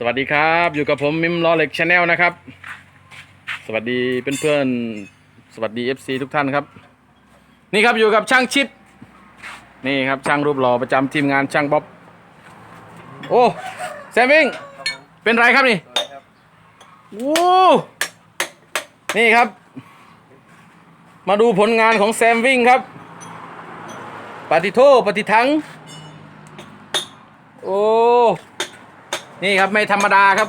สวัสดีครับ อยู่กับผมมิมล้อเหล็กชาแนลนะครับ สวัสดีเพื่อนๆสวัสดี FC ทุกท่านครับ นี่ครับอยู่กับช่างชิด นี่ครับช่างรูปหล่อประจำทีมงานช่างบ๊อบ โอ้แซมวิงเป็นไรครับนี่โอ้นี่ครับ มาดูผลงานของแซมวิ่งครับ ปฏิโทปฏิทัง โอ้ นี่ครับไม่ธรรมดาครับ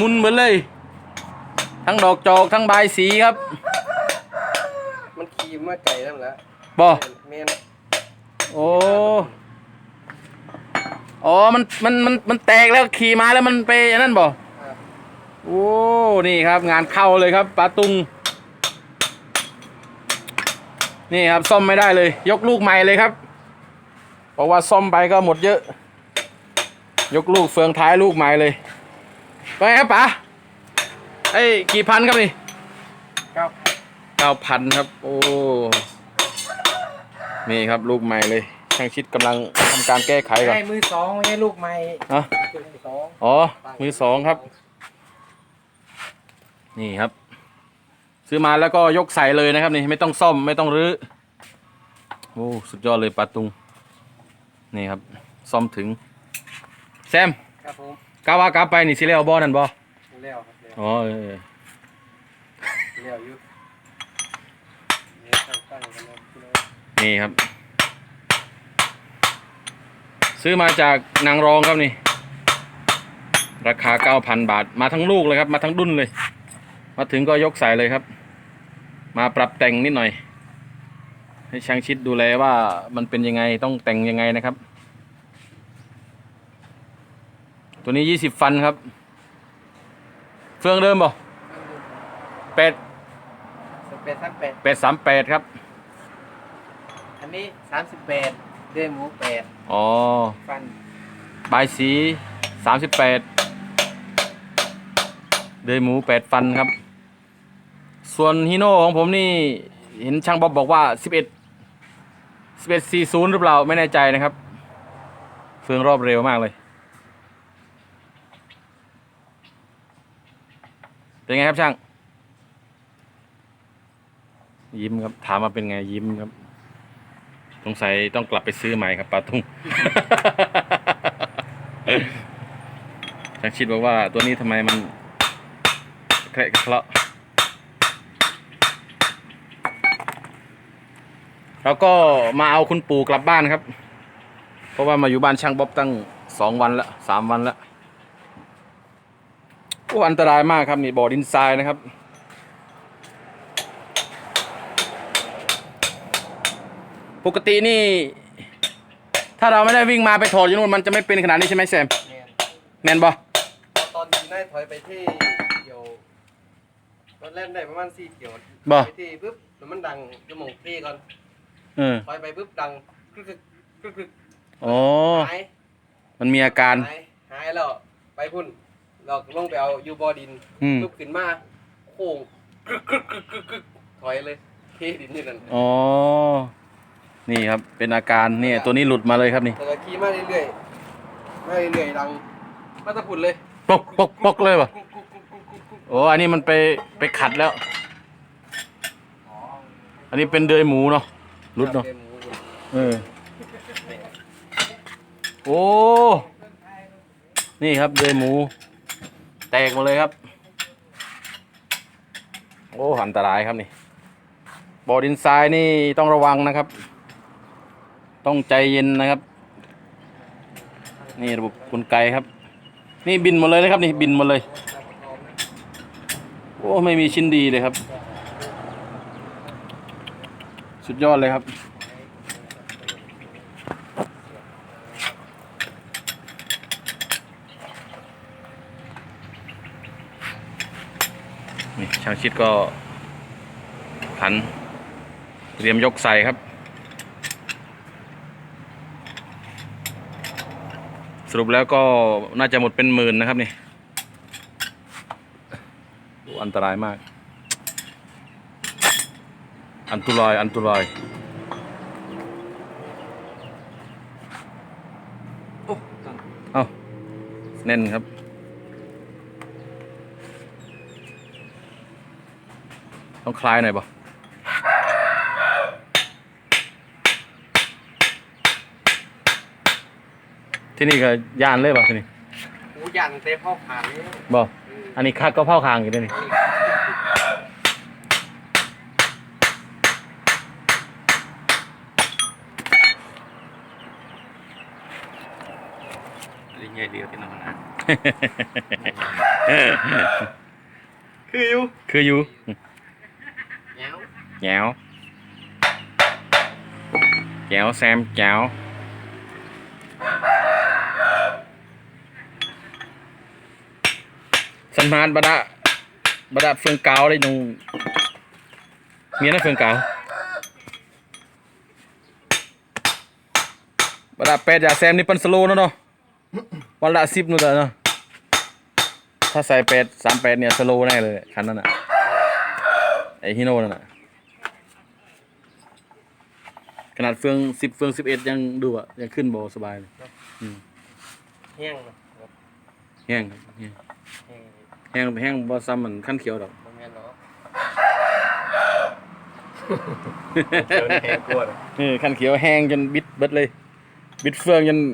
มุนเหมือนเลย ทั้งดอกจอกทั้งใบายสีครับมันขี่มาไก่นั่นแหละบอเมนโอ้อ๋อมันมันมันมันแตกแล้วขี่มาแล้วมันไปอันนั่นบ่ครับโอ้นี่ครับงานเข้าเลยครับปลาตุงนี่ครับซ่อมไม่ได้เลย ยกลูกใหม่เลยครับ เพราะว่าซ่อมไปก็หมดเยอะ ยกลูกเฟืองท้ายลูกใหม่เลยไปไงครับป๋าไอ้ยกี่พันครับนี่ครับเก้าพันครับ โอ้นี่ครับลูกใหม่เลยช่างชิดกำลังทำการแก้ไขก่อนให้มือสองไม่ใช่ลูกใหม่ฮะมือสองอ๋อ มือสองครับ นี่ครับ ซื้อมาแล้วก็ยกใส่เลยนะครับนี่ไม่ต้องซ่อมไม่ต้องรื้อโอ้สุดยอดเลยปลาตุง นี่ครับ ซ่อมถึง แซมครับผมกาวากาไปนี่สิเลี้ยวบอนั่นบอเลี้ยวครับเลี้ยวอ๋อเออเลี้ยวอยู่เลี้ยวตั้งตั้งกันเลยพี่น้องนี่ครับ ซื้อมาจากนางรองครับนี่ ราคาเก้าพันบาท มาทั้งลูกเลยครับ มาทั้งดุนเลย มาถึงก็ยกใส่เลยครับ มาปรับแต่งนิดหน่อย ให้ช่างชิดดูแลว่ามันเป็นยังไงต้องแต่งยังไงนะครับ ตัวนี้ยี่สิบฟันครับ เฟืองเดิมบ่แปดสิบแปดสามแปดแปดสามแปดครับ อันนี้สามสิบแปดเด้หมูแปดอ๋อฟันบายสีสามสิบแปดเดยหมูแปดฟันครับ ส่วนฮีโน่ของผมนี่เห็นช่างบ๊อบบอกว่าสิบเอ็ดสิบเอ็ดสี่ศูนย์หรือเปล่าไม่แน่ใจนะครับ เฟืองรอบเร็วมากเลย เป็นไงครับช่าง ยิ้มครับ ถามมาเป็นไงยิ้มครับสงสัยต้องกลับไปซื้อใหม่ครับปลาตุ้งช่างชิดบอกว่าตัวนี้ทำไมมันแคระเคราะแล้วก็มาเอาคุณปู่กลับบ้านครับ เพราะว่ามาอยู่บ้านช่างบ๊อบตั้งสองวันล้วสามวันล้ว โอ้อันตรายมากครับนี่บ่อดินทรายนะครับ ปกตินี่ ถ้าเราไม่ได้วิ่งมาไปถอดอยู่นู่นมันจะไม่เป็นขนาดนี้ใช่ไหมแซมเมนแมนบอตอนทีน่าถอยไปที่เกี่ยวตอนแรกได้ประมาณสี่เกี่ยวบ่ไปที่ปุ๊บแล้วมันดังจมูกพี่ก่อนเออถอยไปปุ๊บดังกรึกกรึกกรึกกรึกอ๋อหายมันมีอาการ หายหายแล้วไปพุ่น เราลงไปเอายูบอดินอืม ลุกขึ้นมาโค้งกรึกกรึกกรึกกรึกกรึกถอยเลยเทดินนี่นั่น อ๋อ นี่ครับ เป็นอาการเนี่ยตัวนี้หลุดมาเลยครับนี่แต่ก็ขี่มาเรื่อยๆมาเรื่อยๆดังมาตะพุ่นเลยปกปกปกเลยป่ะกุ๊กกุ๊กกุ๊กกุ๊กกุ๊กกุ๊กโอ้อันนี้มันไปไปขัดแล้ว อันนี้เป็นเดือยหมูเนาะหลุดเนาะป็หมูอยู่เออโอ้ นี่ครับเดือยหมู แตกหมดเลยครับ โอ้อันตรายครับนี่บ่อดินทรายนี่ต้องระวังนะครับ ต้องใจเย็นนะครับ นี่ระบบกลไกครับ นี่บินหมดเลยนะครับ นี่บินหมดเลย โอ้ไม่มีชิ้นดีเลยครับ สุดยอดเลยครับ นี่ช่างชิดก็พัน เตรียมยกใส่ครับ สรุปแล้วก็น่าจะหมดเป็นหมื่นนะครับนี่โอ้อันตรายมาก อันตุรายอันตุรายโอ้เอ้าแน่นครับ ต้องคลายหน่อยบ่ที่นี่ก็ยานเลยบ่ที่นี่หูยันเตะพ่อผ่านนี่บ่อันนี้คักก็เผาคางอยู่ด้วยนี่อะไรเงี้ยเดียวที่นอนนะคืออยู่คืออยู่เงี้ยว แก้วแก้วแซมแก้วสันานบดาบดาเฟืองเกาวได้นูเมียนะเฟืองเกาบดาเป็ดยาแซมนี่เป็นสโลนะเนาะวันละสิบนู่นแต่เนาะถ้าใส่เป็ดสามเป็ดเนี่ยสโลแน่เลยคันนั้นอะไอฮิโน่นั่นอะ ขนาดเฟืองสิบเฟืองสิบเอ็ดยังดูอะยังขึ้นโบสบายเลยแห้งเนาะแห้งครับแห้งแห้งแห้งแห้งบอซ้ำเหมือนขั้นเขียวดอก บ่แม่นเนาะแห้งกลัวเลยนี่ขั้นเขียวแห้งจนบิดเบิดเลย บิดเฟืองจนนี่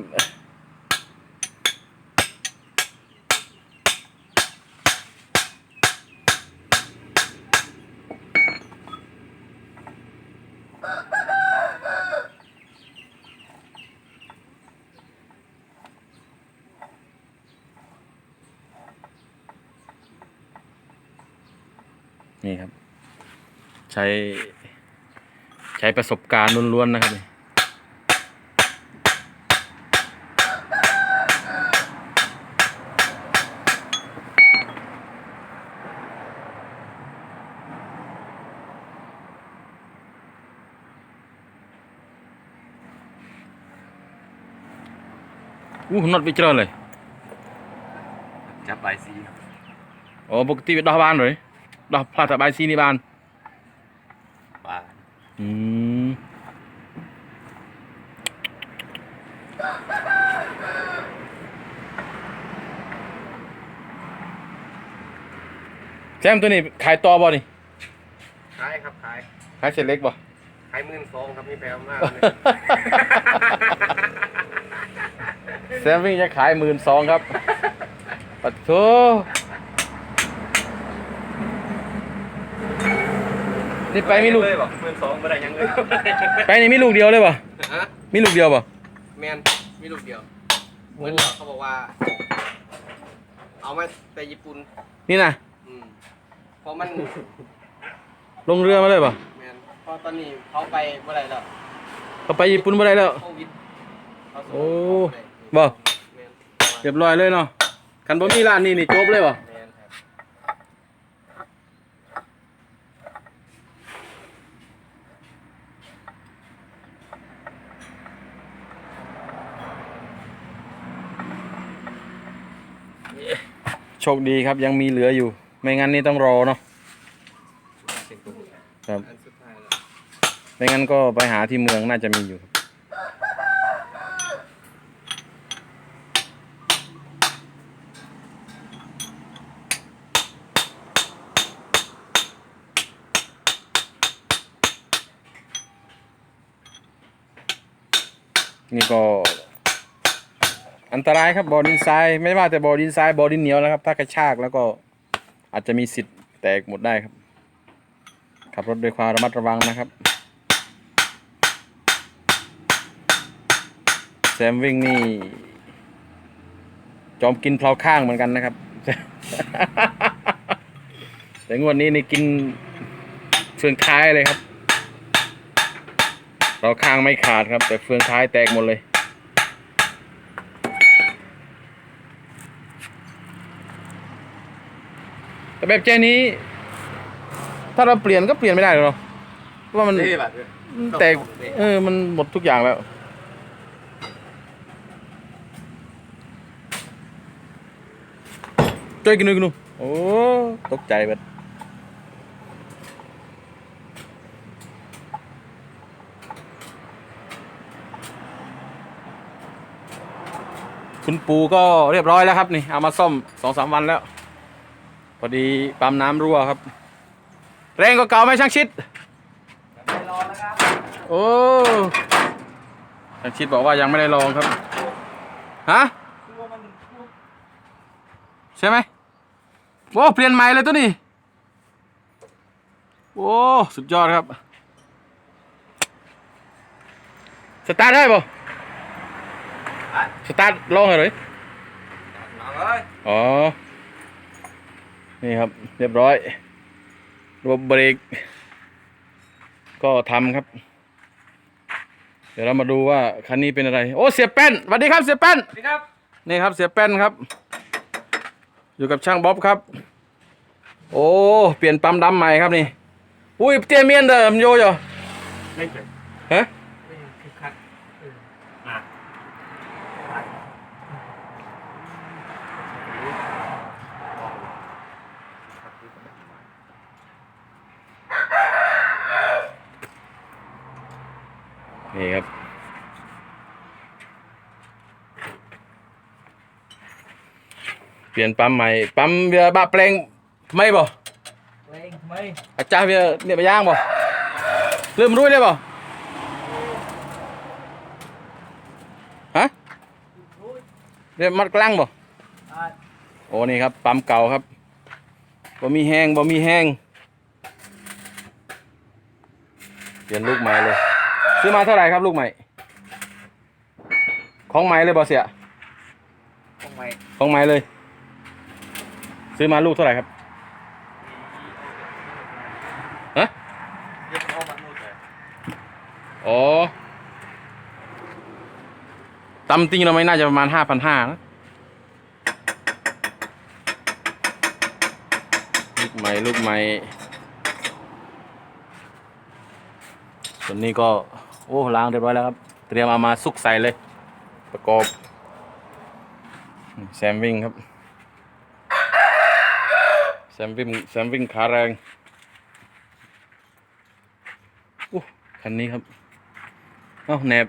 ใช้ใช้ประสบการณ์ล้วนๆนะครับนี่อู้น็อตไปเจอเลยจับใบสีอ๋อปกติดอกบานเลยดอกพลาสบายซีนี่บานปลา อืมแซมตัวนี้ขายต่อบ่นี่ขายครับขายขายเศษเล็กบ่ขายหมื่นสองครับมีแปลมากเลยแซมวิ่งจะขายหมื่นสองครับปัดโถ นี่ไปมีลูก เลยบอกเพื่อนสองไม่ได้ยังเลยไปนี่มีลูกเดียวเลยบ่ฮะมีลูกเดียวบ่แมนมีลูกเดียวเหมือนเขาบอกว่า เอามาแต่ญี่ปุ่นนี่นะอืมเพราะมันลงเรือมาเลยบ่แมนเพราะตอนนี้เขาไปเมื่อไหร่แล้วเขาไปญี่ปุ่นมาได้แล้ว โควิดเขาส่งโอ้บ่บ่ แมนเรียบร้อยเลยเนาะคันบ่มีร้านนี้นี่จบเลยบ่แมน โชคดีครับยังมีเหลืออยู่ ไม่งั้นนี่ต้องรอเนาะครับไม่งั้นก็ไปหาที่เมืองน่าจะมีอยู่ครับนี่ก็ อันตรายครับบ่อดินทรายไม่ว่าแต่บ่อดินทรายบ่อดินเหนียวนะครับ ถ้ากระชากแล้วก็อาจจะมีสิทธิ์แตกหมดได้ครับ ขับรถด้วยความระมัดระวังนะครับแซมวิ่งนี่จอมกินเพลาข้างเหมือนกันนะครับ แต่งวดนี้นี่กินเฟืองท้ายเลยครับเพลาข้างไม่ขาดครับ แต่เฟืองท้ายแตกหมดเลย แต่แบบเจนี้ ถ้าเราเปลี่ยนก็เปลี่ยนไม่ได้หรอกเนาะเพราะว่ามันเท่แบบมันแตกเออมันหมดทุกอย่างแล้ว ช่วยกันหนึ่งกันหนูโอ้ตกใจเบัดคุณปูก็เรียบร้อยแล้วครับนี่ เอามาซ่อมสองสามวันแล้วพ อดีปั๊มน้ำรั่วครับ แรงกว่าเก่าไหมช่างชิดไม่รอแล้วครับโอ้ช่างชิดบอกว่ายังไม่ได้ลองครับฮะใช่ไหมโอ้เปลี่ยนใหม่เลยตัวนี้โอ้สุดยอดครับสตาร์ทได้ป่ะสตาร์ทลองเลยน้องเอ้ยอ๋อ นี่ครับ เรียบร้อย ระบบเบรก ก็ทำครับ เดี๋ยวเรามาดูว่าคันนี้เป็นอะไร โอ้เสียแป้นสวัสดีครับเสียแป้นสวัสดีครับ นี่ครับเสียแป้นครับ อยู่กับช่างบ๊อบครับ โอ้ เปลี่ยนปั๊มดำใหม่ครับนี่ อุ้ยเตี้ยเมียนเดิมโยโย่ ไม่เป็น ฮะ คือคัด อะ นี่ครับ เปลี่ยนปั๊มใหม่ ปั๊มเบียร์บะแปลงไม่บ่เล่งไม่อาจารย์เบียร์เนี่ยไปย่างบ่ลืมรู้เลยบ่ฮะเรียกมัดกลั้งบ่อ่าโอ้นี่ครับ ปั๊มเก่าครับบ่มีแห้งบ่มีแห้งเปลี่ยนลูกใหม่เลย ซื้อมาเท่าไหร่ครับลูกใหม่ ของใหม่เลยบ่เสียตรงไหนของใหม่เลย ซื้อมาลูกเท่าไหร่ครับฮะเรียกเอามันนู่นเลยอ๋อตำจริงเราไม่น่าจะประมาณห้าพันห้านะลูกใหม่ลูกใหม่ส่วนนี้ก็ โอ้ล้างเรียบร้อยแล้วครับ เตรียมเอามาซุกใส่เลย ประกอบ แซมวิ่งครับ แซมวิ่งแซมวิ่งขาแรงอู้คันนี้ครับเอ้าแหนบ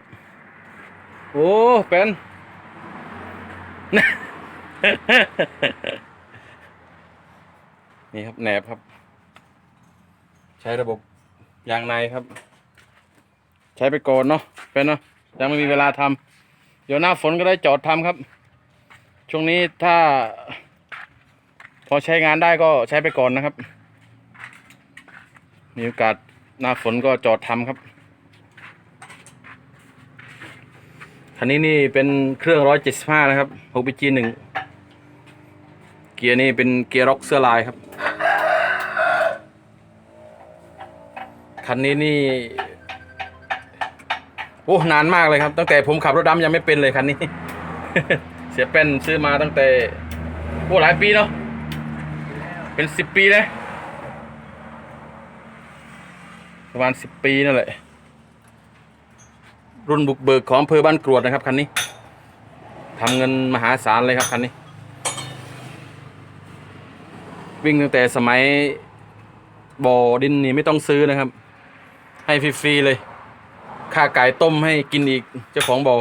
โอ้เป็นนี่ครับแหนบครับ ใช้ระบบยางในครับ ใช้ไปก่อนเนาะเป็นเนาะยังไม่มีเวลาทำเดี๋ยวหน้าฝนก็ได้จอดทำครับ ช่วงนี้ถ้า พอใช้งานได้ก็ใช้ไปก่อนนะครับ มีโอกาสหน้าฝนก็จอดทำครับคันนี้นี่เป็นเครื่อง175นะครับ 6BG 1เกียร์นี่เป็นเกียร์ร็อกเสื้อลายครับ คันนี้นี่ โอ้นานมากเลยครับ ตั้งแต่ผมขับรถดำยังไม่เป็นเลยคันนี้ เสียเป็นซื้อมาตั้งแต่โอ้หลายปีเนาะเป็นสิบปีเลยประมาณสิบปีนั่นแหละรุ่นบุกเบิกของอำเภอบ้านกรวดนะครับคันนี้ทำเงินมหาศาลเลยครับคันนี้ วิ่งตั้งแต่สมัยบ่อดินนี่ไม่ต้องซื้อนะครับ ให้ฟรีๆเลย ค่าไก่ต้มให้กินอีกเจ้าของบ่อ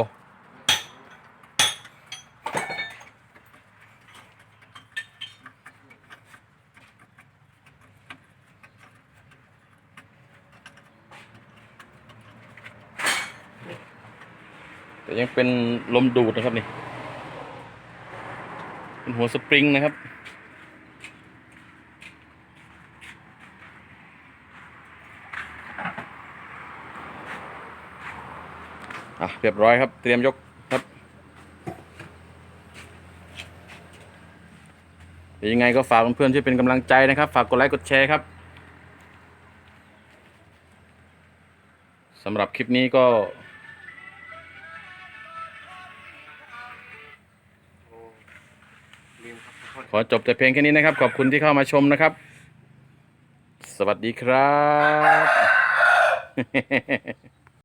แต่ยังเป็นลมดูดนะครับนี่ เป็นหัวสปริงนะครับ อะเรียบร้อยครับ เตรียมยกครับยังไงก็ฝากเพื่อนๆช่วยเป็นกำลังใจนะครับ ฝากกดไลค์กดแชร์ครับสำหรับคลิปนี้ก็ ขอโทษขอจบแต่เพียงแค่นี้นะครับ ขอบคุณที่เข้ามาชมนะครับ สวัสดีครับ